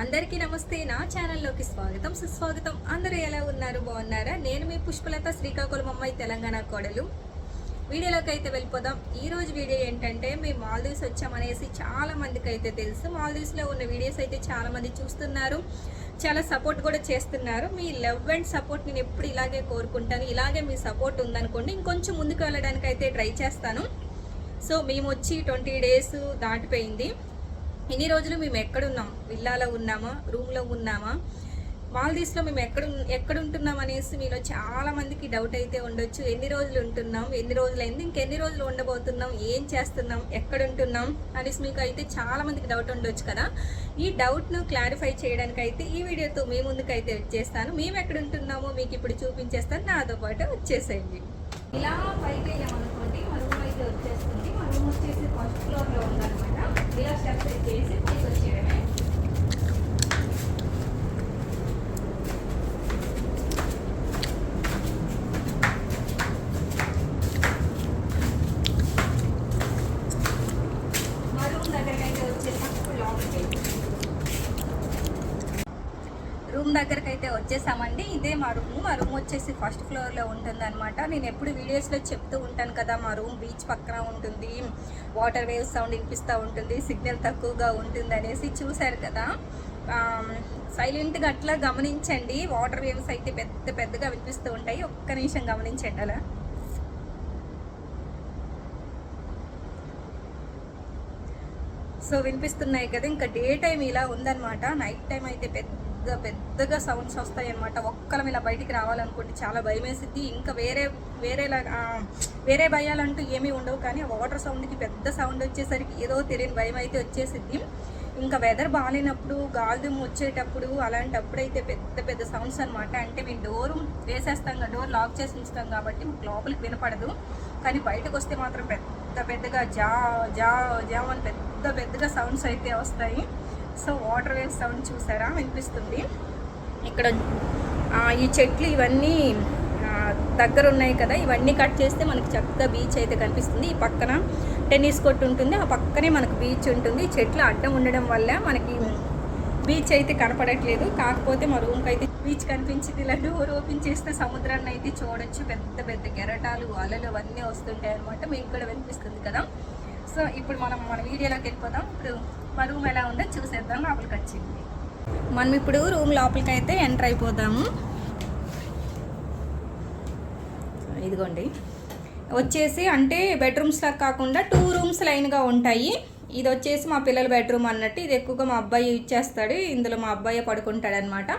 అందరికీ నమస్తే. నా ఛానల్లోకి స్వాగతం. సుస్వాగతం. అందరూ ఎలా ఉన్నారు? బాగున్నారా? నేను మీ పుష్పలత శ్రీకాకుళం అమ్మాయి తెలంగాణ కోడలు. వీడియోలోకి అయితే వెళ్ళిపోదాం. ఈరోజు వీడియో ఏంటంటే మేము మాల్దీవ్స్ వచ్చామనేసి చాలా మందికి అయితే తెలుసు. మాల్దీవ్స్లో ఉన్న వీడియోస్ అయితే చాలామంది చూస్తున్నారు. చాలా సపోర్ట్ కూడా చేస్తున్నారు. మీ లవ్ అండ్ సపోర్ట్ నేను ఎప్పుడు ఇలాగే కోరుకుంటాను. ఇలాగే మీ సపోర్ట్ ఉందనుకోండి ఇంకొంచెం ముందుకు వెళ్ళడానికి అయితే ట్రై చేస్తాను. సో మేము వచ్చి ట్వంటీ డేస్ దాటిపోయింది. ఇన్ని రోజులు మేము ఎక్కడున్నాం? విల్లాలో ఉన్నామా? రూమ్లో ఉన్నామా? మాల్దీవ్స్లో మేము ఎక్కడ ఎక్కడ ఉంటున్నాం అనేసి మీలో చాలా మందికి డౌట్ అయితే ఉండొచ్చు. ఎన్ని రోజులు ఉంటున్నాం? ఎన్ని రోజులు అయింది ఇంకెన్ని రోజులు ఉండబోతున్నాం? ఏం చేస్తున్నాం? ఎక్కడ ఉంటున్నాం అనేసి మీకు అయితే చాలా మందికి డౌట్ ఉండొచ్చు కదా? ఈ డౌట్ను క్లారిఫై చేయడానికి అయితే ఈ వీడియోతో మీ ముందుకైతే అయితే వచ్చేస్తాను మేము ఎక్కడ ఉంటున్నామో మీకు ఇప్పుడు చూపించేస్తాను. నాతో పాటు వచ్చేసేయండి. ఇలా పైకి వెళ్ళామనుకోండి వచ్చేస్తుంది మా రూమ్ వచ్చేసి ఫస్ట్ ఫ్లోర్లో ఉందనమాట ఇలా స్టెప్స్ చేసి వేసి పైకి వచ్చేయడమే మా రూమ్ దగ్గరికి అయితే వచ్చేసాం ఇప్పుడు లోపలికి రూమ్ దగ్గరికి అయితే వచ్చేసామండి ఇదే మా రూమ్ మా రూమ్ వచ్చేసి ఫస్ట్ ఫ్లోర్లో ఉంటుందన్నమాట. నేను ఎప్పుడు వీడియోస్లో చెప్తూ ఉంటాను కదా మా రూమ్ బీచ్ పక్కన ఉంటుంది వాటర్ వేవ్ సౌండ్ వినిపిస్తూ ఉంటుంది సిగ్నల్ తక్కువగా ఉంటుంది అనేసి చూశారు కదా. సైలెంట్గా అట్లా గమనించండి. వాటర్ వేవ్స్ అయితే పెద్ద పెద్దగా వినిపిస్తూ ఉంటాయి. ఒక్క నిమిషం గమనించండి అలా. సో వినిపిస్తున్నాయి కదా. ఇంకా డే టైం ఇలా ఉందన్నమాట. నైట్ టైం అయితే పెద్ద పెద్దగా సౌండ్స్ వస్తాయి అనమాట ఒక్కలం ఇలా బయటికి రావాలనుకుంటే చాలా భయం వేసిద్ది ఇంకా వేరే వేరేలా వేరే భయాలంటూ ఏమీ ఉండవు. కానీ వాటర్ సౌండ్కి పెద్ద సౌండ్ వచ్చేసరికి ఏదో తెలియని భయం అయితే వచ్చేసిద్ది. ఇంకా వెదర్ బాగాలేనప్పుడు గాలిదుమ్ము వచ్చేటప్పుడు అలాంటప్పుడు అయితే పెద్ద పెద్ద సౌండ్స్ అనమాట అంటే మేము డోర్ వేసేస్తాం కదా డోర్ లాక్ చేసి ఉంచుతాం కాబట్టి మాకు లోపలికి వినపడదు. కానీ బయటకు వస్తే మాత్రం పెద్ద పెద్ద పెద్దగా జా జా జా అని పెద్ద పెద్దగా సౌండ్స్ అయితే వస్తాయి. సో వాటర్ వేవ్ సౌండ్ చూసారా? వినిపిస్తుంది. ఇక్కడ ఈ చెట్లు ఇవన్నీ దగ్గర ఉన్నాయి కదా. ఇవన్నీ కట్ చేస్తే మనకి చక్కగా బీచ్ అయితే కనిపిస్తుంది. ఈ పక్కన టెన్నిస్ కొట్టు ఉంటుంది. ఆ పక్కనే మనకు బీచ్ ఉంటుంది. చెట్లు అడ్డం ఉండడం వల్ల మనకి బీచ్ అయితే కనపడట్లేదు. కాకపోతే మా రూమ్కి అయితే బీచ్ కనిపించింది. ఇలా డోర్ ఓపెన్ చేస్తే సముద్రాన్ని అయితే చూడొచ్చు. పెద్ద పెద్ద కెరటాలు అలలు అవన్నీ వస్తుంటాయి అనమాట మీకు కూడా వినిపిస్తుంది కదా? సో ఇప్పుడు మనం మన వీడియోలోకి వెళ్ళిపోతాం ఇప్పుడు మా రూమ్ ఎలా ఉందో చూసేద్దాం. లోపలికి వచ్చింది. మనం ఇప్పుడు రూమ్ లోపలికి అయితే ఎంటర్ అయిపోదాము. ఇదిగోండి. వచ్చేసి అంటే బెడ్రూమ్స్ లాగా కాకుండా టూ రూమ్స్ లైన్గా ఉంటాయి. ఇది వచ్చేసి మా పిల్లల బెడ్రూమ్ అన్నట్టు ఇది ఎక్కువగా మా అబ్బాయి యూజ్ చేస్తాడు. ఇందులో మా అబ్బాయి పడుకుంటాడనమాట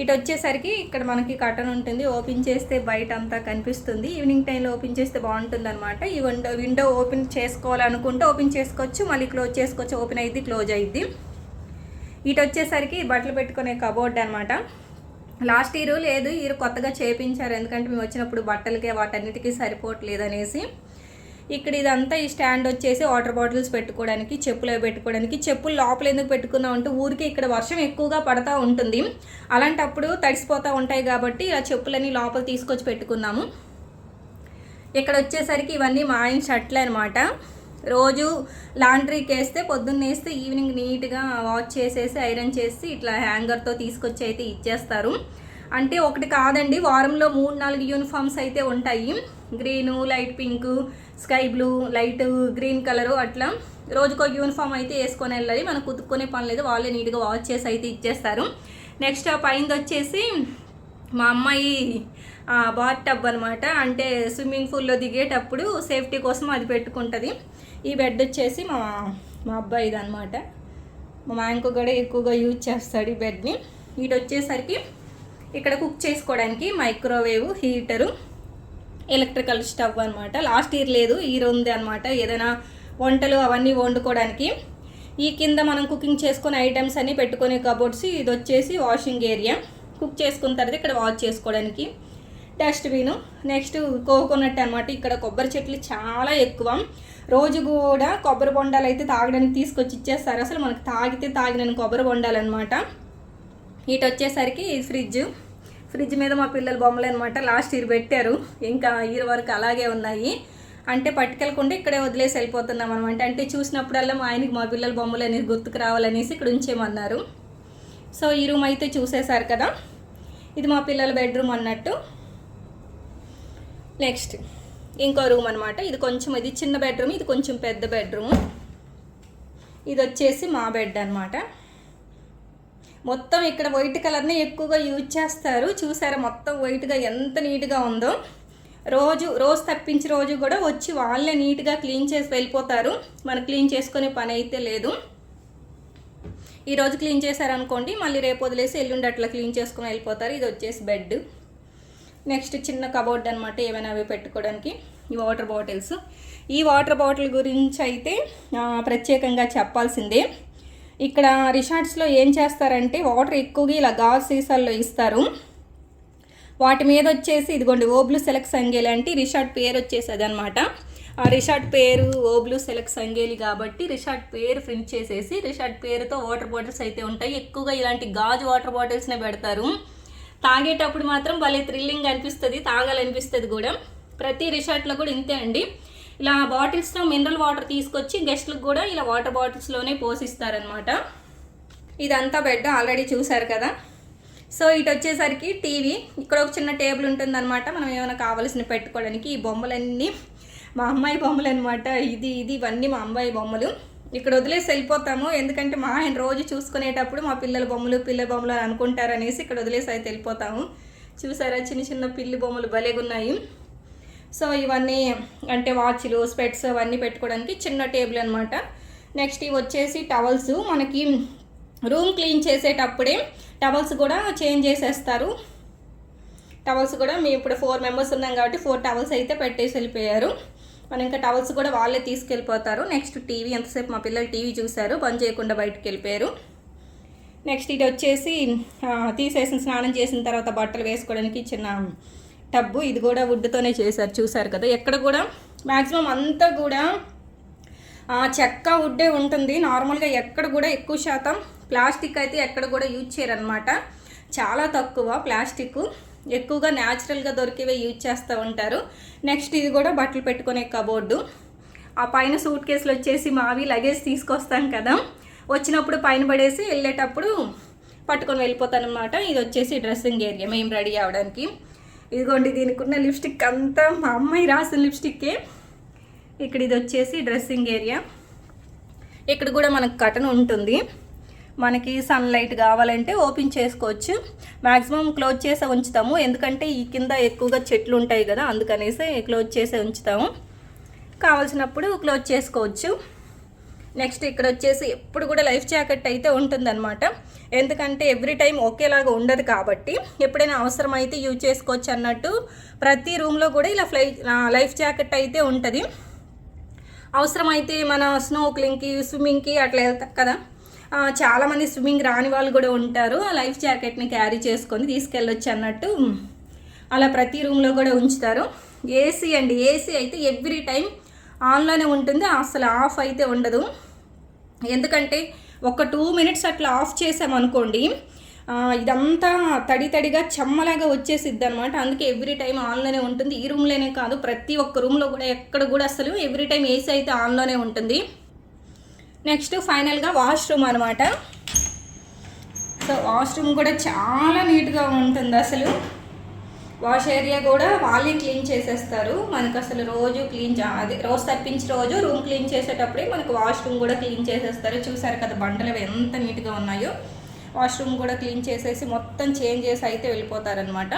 ఇటు వచ్చేసరికి ఇక్కడ మనకి కటన్ ఉంటుంది. ఓపెన్ చేస్తే బయట అంతా కనిపిస్తుంది. ఈవినింగ్ టైంలో ఓపెన్ చేస్తే బాగుంటుంది అనమాట ఈ విండో విండో ఓపెన్ చేసుకోవాలనుకుంటే ఓపెన్ చేసుకోవచ్చు. మళ్ళీ క్లోజ్ చేసుకోవచ్చు. ఓపెన్ అయింది క్లోజ్ అయింది ఇటు వచ్చేసరికి బట్టలు పెట్టుకునే కబోర్డ్ అనమాట లాస్ట్ ఇయర్ లేదు. ఇయర్ కొత్తగా చేపించారు. ఎందుకంటే మేము వచ్చినప్పుడు బట్టలకే వాటన్నిటికీ సరిపోవట్లేదు అనేసి. ఇక్కడ ఇదంతా ఈ స్టాండ్ వచ్చేసి వాటర్ బాటిల్స్ పెట్టుకోవడానికి చెప్పులు పెట్టుకోవడానికి. చెప్పులు లోపల ఎందుకు పెట్టుకున్నాం అంటే ఊరికి ఇక్కడ వర్షం ఎక్కువగా పడతా ఉంటుంది. అలాంటప్పుడు తడిసిపోతూ ఉంటాయి కాబట్టి ఇలా చెప్పులని లోపల తీసుకొచ్చి పెట్టుకున్నాము ఇక్కడ వచ్చేసరికి ఇవన్నీ మా ఆయన షర్ట్లు అనమాట రోజు లాండ్రీకి వేస్తే పొద్దున్న వేస్తే ఈవినింగ్ నీట్గా వాష్ చేసేసి ఐరన్ చేసి ఇట్లా హ్యాంగర్తో తీసుకొచ్చి అయితే ఇచ్చేస్తారు. అంటే ఒకటి కాదండి వారంలో మూడు నాలుగు యూనిఫామ్స్ అయితే ఉంటాయి. Green light pink sky blue light green colour అట్లా. రోజుకో యూనిఫామ్ అయితే వేసుకొని వెళ్ళాలి. మనం కుతుక్కునే పని లేదు. వాళ్ళే నీట్గా వాష్ చేసి అయితే ఇచ్చేస్తారు. నెక్స్ట్ పైంది వచ్చేసి మా అమ్మాయి బాత్ టబ్ అనమాట అంటే స్విమ్మింగ్ పూల్లో దిగేటప్పుడు సేఫ్టీ కోసం అది పెట్టుకుంటుంది. ఈ బెడ్ వచ్చేసి మా మా అబ్బాయిది అనమాట మా మాయనకు కూడా ఎక్కువగా యూజ్ చేస్తాడు ఈ బెడ్ని. వీటి వచ్చేసరికి ఇక్కడ కుక్ చేసుకోవడానికి మైక్రోవేవ్ హీటరు ఎలక్ట్రికల్ స్టవ్ అనమాట లాస్ట్ ఇయర్ లేదు ఇయర్ ఉంది అనమాట ఏదైనా వంటలు అవన్నీ వండుకోవడానికి. ఈ కింద మనం కుకింగ్ చేసుకునే ఐటమ్స్ అన్నీ పెట్టుకునే కబోర్డ్స్ ఇది వచ్చేసి వాషింగ్ ఏరియా. కుక్ చేసుకున్న తర్వాత ఇక్కడ వాష్ చేసుకోవడానికి డస్ట్బిన్ నెక్స్ట్ కోకోనట్ అనమాట ఇక్కడ కొబ్బరి చెట్లు చాలా ఎక్కువ. రోజు కూడా కొబ్బరి బొండాలు అయితే తాగడానికి తీసుకొచ్చి ఇచ్చేస్తారు. అసలు మనకు తాగితే తాగిన కొబ్బరి బొండాలన్నమాట ఇటు వచ్చేసరికి ఫ్రిడ్జ్. ఫ్రిడ్జ్ మీద మా పిల్లల బొమ్మలు అనమాట లాస్ట్ ఇయర్ పెట్టారు. ఇంకా ఇయర్ వరకు అలాగే ఉన్నాయి. అంటే పట్టుకెళ్ళకుండా ఇక్కడే వదిలేసి వెళ్ళిపోతున్నాం అనమాట అంటే చూసినప్పుడల్లా మా ఆయనకి మా పిల్లల బొమ్మలు అనేది గుర్తుకు రావాలనేసి ఇక్కడ ఉంచేమన్నారు సో ఈ రూమ్ అయితే చూసేశారు కదా. ఇది మా పిల్లల బెడ్రూమ్ అన్నట్టు. నెక్స్ట్ ఇంకో రూమ్ అనమాట ఇది కొంచెం ఇది చిన్న బెడ్రూమ్ ఇది కొంచెం పెద్ద బెడ్రూమ్. ఇది వచ్చేసి మా బెడ్ అనమాట మొత్తం ఇక్కడ వైట్ కలర్ని ఎక్కువగా యూజ్ చేస్తారు. చూసారా మొత్తం వైట్గా ఎంత నీట్గా ఉందో. రోజు రోజు తప్పించి రోజు కూడా వచ్చి వాళ్ళే నీట్గా క్లీన్ చేసి వెళ్ళిపోతారు. మనం క్లీన్ చేసుకునే పని అయితే లేదు. ఈరోజు క్లీన్ చేశారనుకోండి మళ్ళీ రేపు వదిలేసి ఎల్లుండి అట్లా క్లీన్ చేసుకుని వెళ్ళిపోతారు. ఇది వచ్చేసి బెడ్ నెక్స్ట్ చిన్న కబోర్డ్ అనమాట ఏమైనా అవి పెట్టుకోవడానికి. ఈ వాటర్ బాటిల్స్ ఈ వాటర్ బాటిల్ గురించి అయితే ప్రత్యేకంగా చెప్పాల్సిందే. ఇక్కడ రిసార్ట్స్లో ఏం చేస్తారంటే వాటర్ ఎక్కువగా ఇలా గాజు సీసాల్లో ఇస్తారు. వాటి మీద వచ్చేసి ఇదిగోండి ఓబ్లు సెలెక్ట్ సంగేలి అంటే రిసార్ట్ పేరు వచ్చేసి అదనమాట ఆ రిసార్ట్ పేరు ఓబ్లు సెలెక్ట్ సంగేలి కాబట్టి రిసార్ట్ పేరు ప్రింట్ చేసేసి రిసార్ట్ పేరుతో వాటర్ బాటిల్స్ అయితే ఉంటాయి. ఎక్కువగా ఇలాంటి గాజు వాటర్ బాటిల్స్నే పెడతారు. తాగేటప్పుడు మాత్రం భలే థ్రిల్లింగ్ అనిపిస్తుంది తాగాలనిపిస్తుంది కూడా. ప్రతి రిసార్ట్లో కూడా ఇంతే అండి. ఇలా బాటిల్స్లో మినరల్ వాటర్ తీసుకొచ్చి గెస్ట్లకు కూడా ఇలా వాటర్ బాటిల్స్లోనే పోసిస్తారనమాట ఇదంతా బెడ్ ఆల్రెడీ చూసారు కదా. సో ఇటు వచ్చేసరికి టీవీ ఇక్కడ ఒక చిన్న టేబుల్ ఉంటుందన్నమాట. మనం ఏమైనా కావాల్సిన పెట్టుకోవడానికి ఈ బొమ్మలన్నీ. మా అమ్మాయి బొమ్మలు అనమాట ఇది ఇది ఇవన్నీ మా అమ్మాయి బొమ్మలు. ఇక్కడ వదిలేసి వెళ్ళిపోతాము. ఎందుకంటే మా ఆయన రోజు చూసుకునేటప్పుడు మా పిల్లల బొమ్మలు పిల్లల బొమ్మలు అని అనుకుంటారనేసి ఇక్కడ వదిలేసి అయితే వెళ్ళిపోతాము. చూసారా? చిన్న చిన్న పిల్లి బొమ్మలు భలేగా ఉన్నాయి సో ఇవన్నీ అంటే వాచ్లు స్పెట్స్ అవన్నీ పెట్టుకోవడానికి చిన్న టేబుల్ అనమాట నెక్స్ట్ ఇవి వచ్చేసి టవల్స్. మనకి రూమ్ క్లీన్ చేసేటప్పుడే టవల్స్ కూడా చేంజ్ చేసేస్తారు. టవల్స్ కూడా మేము ఇప్పుడు ఫోర్ మెంబర్స్ ఉన్నాం కాబట్టి ఫోర్ టవల్స్ అయితే పెట్టేసి వెళ్ళిపోయారు. మనం ఇంకా టవల్స్ కూడా వాళ్ళే తీసుకెళ్ళిపోతారు. నెక్స్ట్ టీవీ ఎంతసేపు మా పిల్లలు టీవీ చూశారు బంద్ చేయకుండా బయటకు వెళ్ళిపోయారు. నెక్స్ట్ ఇది వచ్చేసి తీసేసిన స్నానం చేసిన తర్వాత బట్టలు వేసుకోవడానికి చిన్న టబ్బు ఇది కూడా వుడ్తోనే చేశారు చూసారు కదా. ఎక్కడ కూడా మ్యాక్సిమం అంతా కూడా చెక్క వుడ్డే ఉంటుంది. నార్మల్గా ఎక్కడ కూడా ఎక్కువ శాతం ప్లాస్టిక్ అయితే ఎక్కడ కూడా యూజ్ చేయరనమాట చాలా తక్కువ ప్లాస్టిక్ ఎక్కువగా న్యాచురల్గా దొరికేవే యూజ్ చేస్తూ ఉంటారు. నెక్స్ట్ ఇది కూడా బట్టలు పెట్టుకునే కబోర్డు ఆ పైన సూట్ కేసులు వచ్చేసి మావి లగేజ్ తీసుకొస్తాం కదా. వచ్చినప్పుడు పైన పడేసి వెళ్ళేటప్పుడు పట్టుకొని వెళ్ళిపోతాను అనమాట ఇది వచ్చేసి డ్రెస్సింగ్ ఏరియా మేము రెడీ అవ్వడానికి. ఇదిగోండి దీనికి ఉన్న లిప్స్టిక్ అంతా మా అమ్మాయి రాసిన లిప్స్టిక్కే. ఇక్కడ ఇది వచ్చేసి డ్రెస్సింగ్ ఏరియా. ఇక్కడ కూడా మనకు కటన్ ఉంటుంది. మనకి సన్లైట్ కావాలంటే ఓపెన్ చేసుకోవచ్చు. మ్యాక్సిమం క్లోజ్ చేసే ఉంచుతాము. ఎందుకంటే ఈ కింద ఎక్కువగా చెట్లు ఉంటాయి కదా అందుకనేసి క్లోజ్ చేసే ఉంచుతాము. కావాల్సినప్పుడు క్లోజ్ చేసుకోవచ్చు. నెక్స్ట్ ఇక్కడ వచ్చేసి ఎప్పుడు కూడా లైఫ్ జాకెట్ అయితే ఉంటుందన్నమాట. ఎందుకంటే ఎవ్రీ టైం ఒకేలాగా ఉండదు కాబట్టి ఎప్పుడైనా అవసరం అయితే యూజ్ చేసుకోవచ్చు అన్నట్టు ప్రతి రూమ్లో కూడా ఇలా ఫ్లై లైఫ్ జాకెట్ అయితే ఉంటుంది. అవసరమైతే మన స్నోక్లింగ్కి స్విమ్మింగ్కి అట్లా వెళ్తాం కదా. చాలామంది స్విమ్మింగ్ రాని వాళ్ళు కూడా ఉంటారు. ఆ లైఫ్ జాకెట్ని క్యారీ చేసుకొని తీసుకెళ్ళొచ్చు అన్నట్టు అలా ప్రతి రూమ్లో కూడా ఉంచుతారు. ఏసీ అండి ఏసీ అయితే ఎవ్రీ టైం ఆన్లోనే ఉంటుంది. అసలు ఆఫ్ అయితే ఉండదు. ఎందుకంటే ఒక టూ మినిట్స్ అట్లా ఆఫ్ చేసామనుకోండి ఇదంతా తడి తడిగా చెమ్మలాగా వచ్చేసిద్ది అనమాట అందుకే ఎవ్రీ టైం ఆన్లోనే ఉంటుంది. ఈ రూమ్లోనే కాదు ప్రతి ఒక్క రూమ్లో కూడా ఎక్కడ కూడా అసలు ఎవ్రీ టైం ఏసీ అయితే ఆన్లోనే ఉంటుంది. నెక్స్ట్ ఫైనల్గా వాష్రూమ్ అనమాట సో వాష్రూమ్ కూడా చాలా నీట్గా ఉంటుంది అసలు. వాష్ ఏరియా కూడా వాళ్ళే క్లీన్ చేసేస్తారు. మనకు అసలు రోజు క్లీన్ అది రోజు తప్పించి రోజు రూమ్ క్లీన్ చేసేటప్పుడే మనకు వాష్రూమ్ కూడా క్లీన్ చేసేస్తారు. చూసారు కదా బండలు ఎంత నీట్గా ఉన్నాయో. వాష్రూమ్ కూడా క్లీన్ చేసేసి మొత్తం చేంజ్ చేసి అయితే వెళ్ళిపోతారనమాట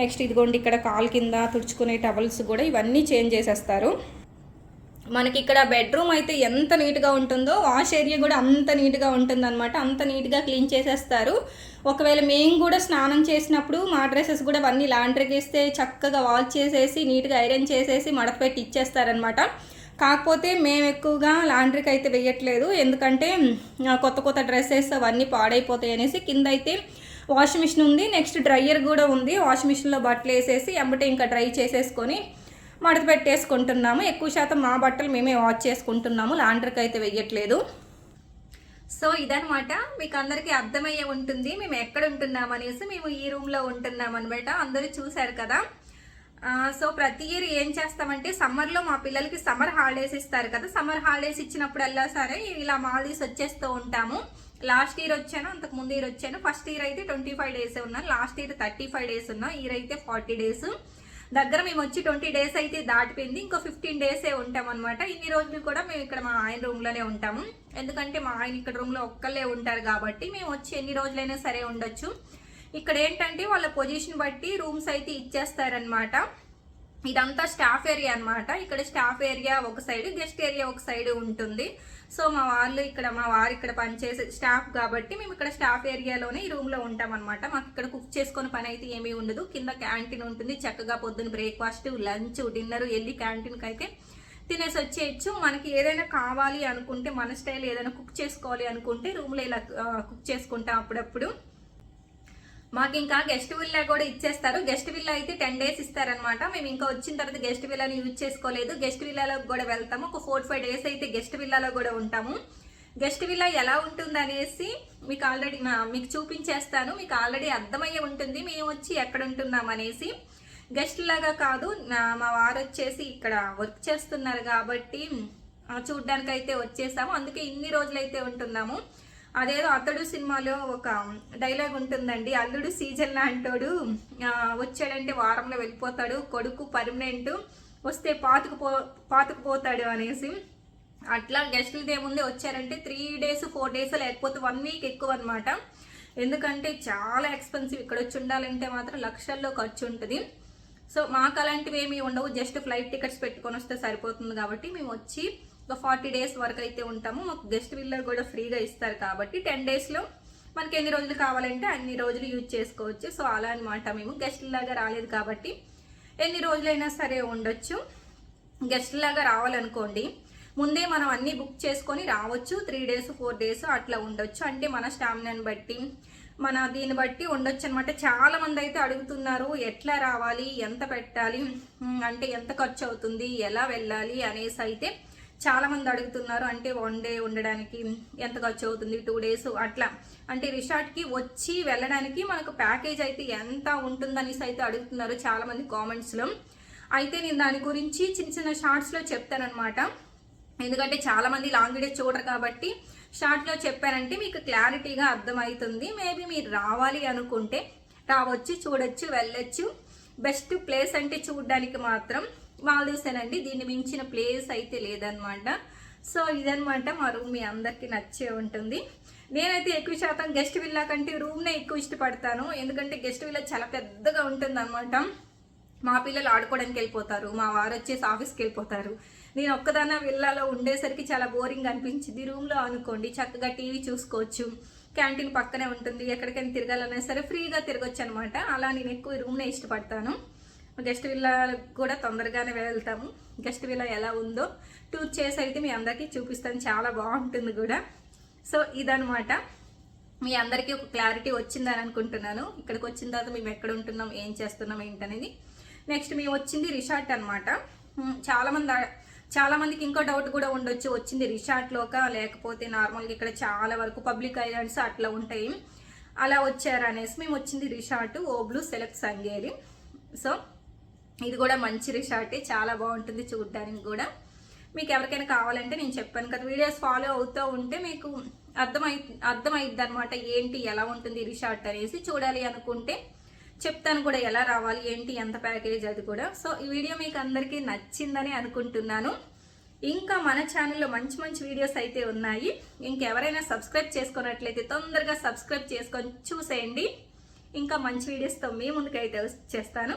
నెక్స్ట్ ఇదిగోండి ఇక్కడ కాల్ కింద తుడుచుకునే టవల్స్ కూడా ఇవన్నీ చేంజ్ చేసేస్తారు. మనకి ఇక్కడ బెడ్రూమ్ అయితే ఎంత నీట్గా ఉంటుందో వాష్ ఏరియా కూడా అంత నీట్గా ఉంటుందన్నమాట. అంత నీట్గా క్లీన్ చేసేస్తారు. ఒకవేళ మేము కూడా స్నానం చేసినప్పుడు మా డ్రెస్సెస్ కూడా అవన్నీ లాండ్రీకి వేస్తే చక్కగా వాష్ చేసేసి నీట్గా ఐరన్ చేసేసి మడత పెట్టి ఇచ్చేస్తారనమాట కాకపోతే మేము ఎక్కువగా లాండ్రీకి అయితే వేయట్లేదు ఎందుకంటే కొత్త కొత్త డ్రెస్సెస్ అవన్నీ పాడైపోతాయి అనేసి కింద అయితే వాషింగ్ మిషన్ ఉంది. నెక్స్ట్ డ్రయర్ కూడా ఉంది. వాషింగ్ మిషన్లో బట్టలు వేసేసి ఎంబటే ఇంకా డ్రై చేసేసుకొని మడత పెట్టేసుకుంటున్నాము. ఎక్కువ శాతం మా బట్టలు మేమే వాష్ చేసుకుంటున్నాము. లాండ్రీకి అయితే వెయ్యట్లేదు. సో ఇదనమాట మీకు అందరికీ అర్థమయ్యే ఉంటుంది మేము ఎక్కడ ఉంటున్నాం అనేసి మేము ఈ రూమ్లో ఉంటున్నాం అనమాట అందరూ చూశారు కదా. సో ప్రతి ఇయర్ ఏం చేస్తామంటే సమ్మర్లో మా పిల్లలకి సమ్మర్ హాలిడేస్ ఇస్తారు కదా. సమ్మర్ హాలిడేస్ ఇచ్చినప్పుడల్లా సరే ఇలా మాల్దీవ్స్ వచ్చేస్తూ ఉంటాము. లాస్ట్ ఇయర్ వచ్చాను అంతకు ముందు ఇయర్ వచ్చాను. ఫస్ట్ ఇయర్ అయితే ట్వంటీ ఫైవ్ డేస్ ఉన్నాను. Last year thirty five days ఉన్నా ఇయర్ అయితే ఫార్టీ డేస్. దగ్గర మేము వచ్చి ట్వంటీ డేస్ అయితే దాటిపోయింది. ఇంకో ఫిఫ్టీన్ డేసే ఉంటాం అనమాట ఇన్ని రోజులు కూడా మేము ఇక్కడ మా ఆయన రూమ్లోనే ఉంటాము. ఎందుకంటే మా ఆయన ఇక్కడ రూమ్లో ఒక్కళ్ళే ఉంటారు కాబట్టి మేము వచ్చి ఎన్ని రోజులైనా సరే ఉండొచ్చు. ఇక్కడ ఏంటంటే వాళ్ళ పొజిషన్ బట్టి రూమ్స్ అయితే ఇచ్చేస్తారనమాట ఇదంతా స్టాఫ్ ఏరియా అనమాట ఇక్కడ స్టాఫ్ ఏరియా ఒక సైడ్ గెస్ట్ ఏరియా ఒక సైడ్ ఉంటుంది. సో మా వాళ్ళు ఇక్కడ మా వారు ఇక్కడ పనిచేసే స్టాఫ్ కాబట్టి మేము ఇక్కడ స్టాఫ్ ఏరియాలోనే ఈ రూమ్లో ఉంటాం అనమాట మాకు ఇక్కడ కుక్ చేసుకునే పని అయితే ఏమీ ఉండదు. కింద క్యాంటీన్ ఉంటుంది. చక్కగా పొద్దున్న బ్రేక్ఫాస్ట్ లంచ్ డిన్నర్ వెళ్ళి క్యాంటీన్కి అయితే తినేసి వచ్చేయచ్చు. మనకి ఏదైనా కావాలి అనుకుంటే మన స్టైల్ ఏదైనా కుక్ చేసుకోవాలి అనుకుంటే రూమ్లో ఇలా కుక్ చేసుకుంటాం అప్పుడప్పుడు. మాకు ఇంకా గెస్ట్ విల్లా కూడా ఇచ్చేస్తారు. గెస్ట్ విల్లా అయితే టెన్ డేస్ ఇస్తారనమాట మేము ఇంకా వచ్చిన తర్వాత గెస్ట్ విల్లాని యూజ్ చేసుకోలేదు. గెస్ట్ విల్లాలో కూడా వెళ్తాము. ఒక ఫోర్ ఫైవ్ డేస్ అయితే గెస్ట్ విల్లాలో కూడా ఉంటాము. గెస్ట్ విల్లా ఎలా ఉంటుంది అనేసి మీకు ఆల్రెడీ మీకు చూపించేస్తాను. మీకు ఆల్రెడీ అర్థమయ్యే ఉంటుంది. మేము వచ్చి ఎక్కడ ఉంటున్నాం అనేసి. గెస్ట్ లాగా కాదు. మా వారు వచ్చేసి ఇక్కడ వర్క్ చేస్తున్నారు కాబట్టి చూడ్డానికి అయితే వచ్చేసాము. అందుకే ఇన్ని రోజులైతే ఉంటున్నాము. అదేదో అతడు సినిమాలో ఒక డైలాగ్ ఉంటుందండి. అల్లుడు సీజన్ అంటాడు వచ్చాడంటే వారంలో వెళ్ళిపోతాడు. కొడుకు పర్మనెంట్ వస్తే పాతుకుపో పాతుకుపోతాడు అనేసి. అట్లా గెస్టులు ఏముంది వచ్చారంటే త్రీ డేస్ ఫోర్ డేస్ లేకపోతే వన్ వీక్ ఎక్కువ అనమాట ఎందుకంటే చాలా ఎక్స్పెన్సివ్. ఇక్కడ వచ్చి ఉండాలంటే మాత్రం లక్షల్లో ఖర్చు ఉంటుంది. సో మాకు అలాంటివి ఏమీ ఉండవు. జస్ట్ ఫ్లైట్ టికెట్స్ పెట్టుకొని వస్తే సరిపోతుంది కాబట్టి మేము వచ్చి ఒక ఫార్టీ డేస్ వరకు అయితే ఉంటాము. మాకు గెస్ట్ విల్లర్ కూడా ఫ్రీగా ఇస్తారు కాబట్టి టెన్ డేస్లో మనకి ఎన్ని రోజులు కావాలంటే అన్ని రోజులు యూజ్ చేసుకోవచ్చు. సో అలా అనమాట మేము గెస్ట్ లాగా రాలేదు కాబట్టి ఎన్ని రోజులైనా సరే ఉండొచ్చు. గెస్ట్ లాగా రావాలనుకోండి ముందే మనం అన్నీ బుక్ చేసుకొని రావచ్చు. త్రీ డేస్ ఫోర్ డేస్ అట్లా ఉండొచ్చు. అంటే మన స్టామినాని బట్టి మన దీన్ని బట్టి ఉండొచ్చు అనమాట చాలా మంది అయితే అడుగుతున్నారు ఎట్లా రావాలి? ఎంత పెట్టాలి? అంటే ఎంత ఖర్చు అవుతుంది? ఎలా వెళ్ళాలి? అనేసి అయితే చాలామంది అడుగుతున్నారు అంటే వన్ డే ఉండడానికి ఎంత ఖర్చు అవుతుంది టూ డేస్ అట్లా. అంటే రిసార్ట్కి వచ్చి వెళ్ళడానికి మనకు ప్యాకేజ్ అయితే ఎంత ఉంటుందనేసి అయితే అడుగుతున్నారు చాలామంది కామెంట్స్లో. అయితే నేను దాని గురించి చిన్న చిన్న షార్ట్స్లో చెప్తానమాట ఎందుకంటే చాలామంది లాంగ్ వీడియో చూడరు కాబట్టి షార్ట్లో చెప్పానంటే మీకు క్లారిటీగా అర్థమవుతుంది. మేబీ మీరు రావాలి అనుకుంటే రావచ్చు చూడొచ్చు వెళ్ళొచ్చు. బెస్ట్ ప్లేస్ అంటే చూడడానికి మాత్రం మాల్దీవ్సేనండి దీన్ని మించిన ప్లేస్ అయితే లేదనమాట సో ఇదనమాట మా రూమ్ మీ అందరికీ నచ్చే ఉంటుంది. నేనైతే ఎక్కువ శాతం గెస్ట్ విల్లా కంటే రూమ్నే ఎక్కువ ఇష్టపడతాను. ఎందుకంటే గెస్ట్ విల్లా చాలా పెద్దగా ఉంటుంది అనమాట మా పిల్లలు ఆడుకోవడానికి వెళ్ళిపోతారు. మా వారు వచ్చేసి ఆఫీస్కి వెళ్ళిపోతారు. నేను ఒక్కదాన విల్లాలో ఉండేసరికి చాలా బోరింగ్ అనిపించింది. రూమ్లో అనుకోండి చక్కగా టీవీ చూసుకోవచ్చు క్యాంటీన్ పక్కనే ఉంటుంది ఎక్కడికైనా తిరగాలన్నా సరే ఫ్రీగా తిరగొచ్చు అనమాట అలా నేను ఎక్కువ రూమ్నే ఇష్టపడతాను. గెస్ట్ విల్లా కూడా తొందరగానే వెళ్తాము. గెస్ట్ విల్లా ఎలా ఉందో టూర్ చేసి అయితే మీ అందరికీ చూపిస్తాను. చాలా బాగుంటుంది కూడా. సో ఇదనమాట మీ అందరికీ ఒక క్లారిటీ వచ్చిందని అనుకుంటున్నాను. ఇక్కడికి వచ్చిన తర్వాత మేము ఎక్కడ ఉంటున్నాం ఏం చేస్తున్నాం ఏంటనేది. నెక్స్ట్ మేము వచ్చింది రిసార్ట్ అనమాట చాలామంది చాలామందికి ఇంకో డౌట్ కూడా ఉండొచ్చు. వచ్చింది రిసార్ట్లోక లేకపోతే నార్మల్గా ఇక్కడ చాలా వరకు పబ్లిక్ ఐలాండ్స్ అట్లా ఉంటాయి. అలా వచ్చారు అనేసి మేము వచ్చింది రిసార్ట్ ఓబ్లు సెలెక్ట్ సంగేరి. సో ఇది కూడా మంచి రిసార్టే చాలా బాగుంటుంది చూడడానికి కూడా. మీకు ఎవరికైనా కావాలంటే నేను చెప్పాను కదా వీడియోస్ ఫాలో అవుతూ ఉంటే మీకు అర్థమై అర్థమైద్ది అనమాట ఏంటి ఎలా ఉంటుంది రిసార్ట్ అనేసి చూడాలి అనుకుంటే చెప్తాను కూడా ఎలా రావాలి ఏంటి ఎంత ప్యాకేజ్ అది కూడా. సో ఈ వీడియో మీకు అందరికీ నచ్చిందని అనుకుంటున్నాను. ఇంకా మన ఛానల్లో మంచి మంచి వీడియోస్ అయితే ఉన్నాయి. ఇంకెవరైనా సబ్స్క్రైబ్ చేసుకున్నట్లయితే తొందరగా సబ్స్క్రైబ్ చేసుకొని చూసేయండి. ఇంకా మంచి వీడియోస్తో మీ ముందుకైతే చేస్తాను